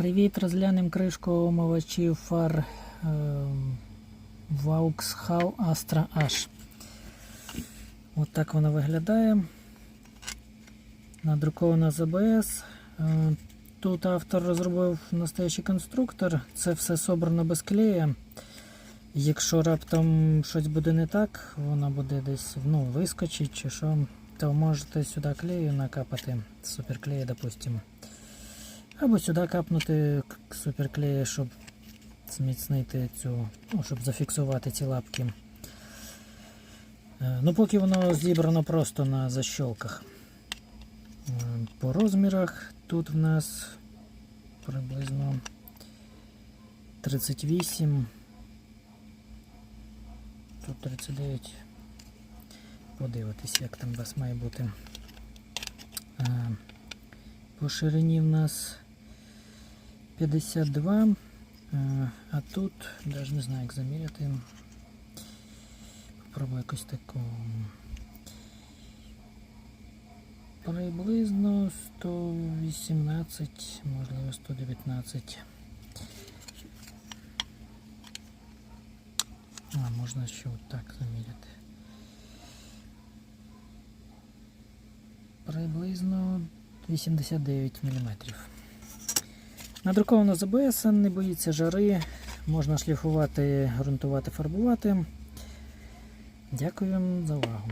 Привіт, розглянемо кришку омивачів фар ем, Vauxhall Astra H. От так вона виглядає. Надрукована з ABS. Е, Тут автор розробив настоящий конструктор. Це все собрано без клея. Якщо раптом щось буде не так, вона буде десь ну, вискочить чи що, то можете сюди клею накапати суперклея, допустимо. Або сюди капнути суперклея, щоб зміцнити цю, ну, щоб зафіксувати ці лапки. Е, Ну, поки воно зібрано просто на защолках. Е, По розмірах тут в нас приблизно 38. Тут 39. Подивитись, як там у вас має бути. Е, По ширині в нас 52, е, а тут навіть не знаю, як заміряти. Попробую якось таку. Приблизно 118, можливо 119. А, можна ще отак заміряти. Приблизно 89 мм. Надруковано з АБС, не боїться жари, можна шліфувати, ґрунтувати, фарбувати. Дякую за увагу.